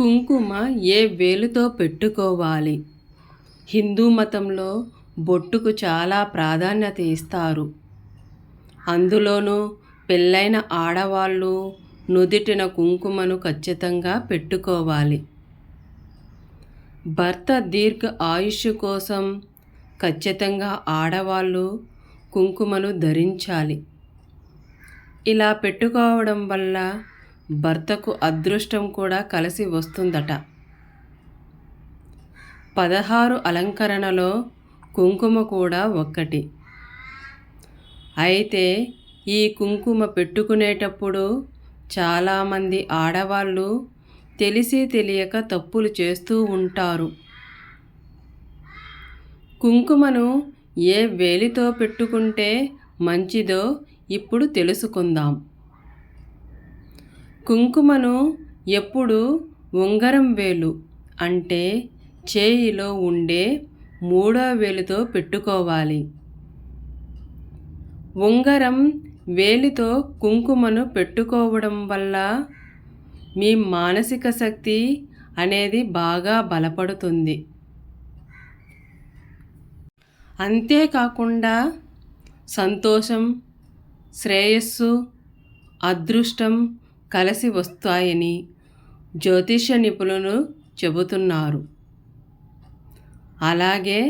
కుంకుమ ఏ వేలుతో పెట్టుకోవాలి? హిందూ మతంలో బొట్టుకు చాలా ప్రాధాన్యత ఇస్తారు. అందులోనూ పెళ్ళైన ఆడవాళ్ళు నుదిటిన కుంకుమను ఖచ్చితంగా పెట్టుకోవాలి. భర్త దీర్ఘ ఆయుష్ కోసం ఖచ్చితంగా ఆడవాళ్ళు కుంకుమను ధరించాలి. ఇలా పెట్టుకోవడం వల్ల భర్తకు అదృష్టం కూడా కలిసి వస్తుందట. పదహారు అలంకరణలో కుంకుమ కూడా ఒక్కటి. అయితే ఈ కుంకుమ పెట్టుకునేటప్పుడు చాలామంది ఆడవాళ్ళు తెలిసి తెలియక తప్పులు చేస్తూ ఉంటారు. కుంకుమను ఏ వేలితో పెట్టుకుంటే మంచిదో ఇప్పుడు తెలుసుకుందాం. కుంకుమను ఎప్పుడు ఉంగరం వేలు అంటే చేయిలో ఉండే మూడో వేలుతో పెట్టుకోవాలి. ఉంగరం వేలితో కుంకుమను పెట్టుకోవడం వల్ల మీ మానసిక శక్తి అనేది బాగా బలపడుతుంది. అంతేకాకుండా సంతోషం శ్రేయస్సు అదృష్టం కలిసి వస్తాయని జ్యోతిష నిపుణులు చెబుతున్నారు. అలాగే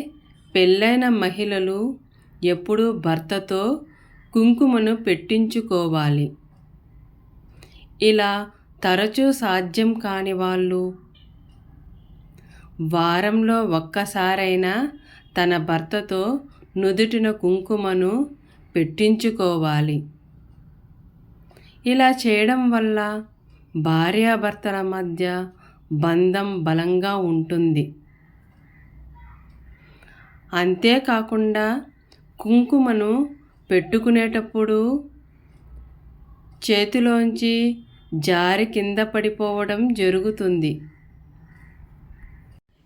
పెళ్ళైన మహిళలు ఎప్పుడూ భర్తతో కుంకుమను పెట్టించుకోవాలి. ఇలా తరచూ సాధ్యం కాని వాళ్ళు వారంలో ఒక్కసారైనా తన భర్తతో నుదుటిన కుంకుమను పెట్టించుకోవాలి. ఇలా చేయడం వల్ల భార్యాభర్తల మధ్య బంధం బలంగా ఉంటుంది. అంతేకాకుండా కుంకుమను పెట్టుకునేటప్పుడు చేతిలోంచి జారి కింద పడిపోవడం జరుగుతుంది.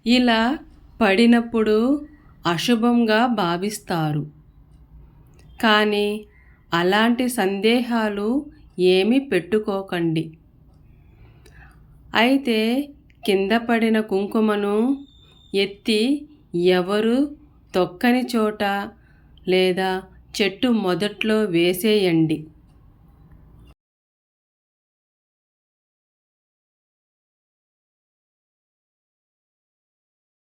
ఇలా పడినప్పుడు అశుభంగా భావిస్తారు. కానీ అలాంటి సందేహాలు ఏమీ పెట్టుకోకండి. అయితే కింద పడిన కుంకుమను ఎత్తి ఎవరు తొక్కని చోట లేదా చెట్టు మొదట్లో వేసేయండి.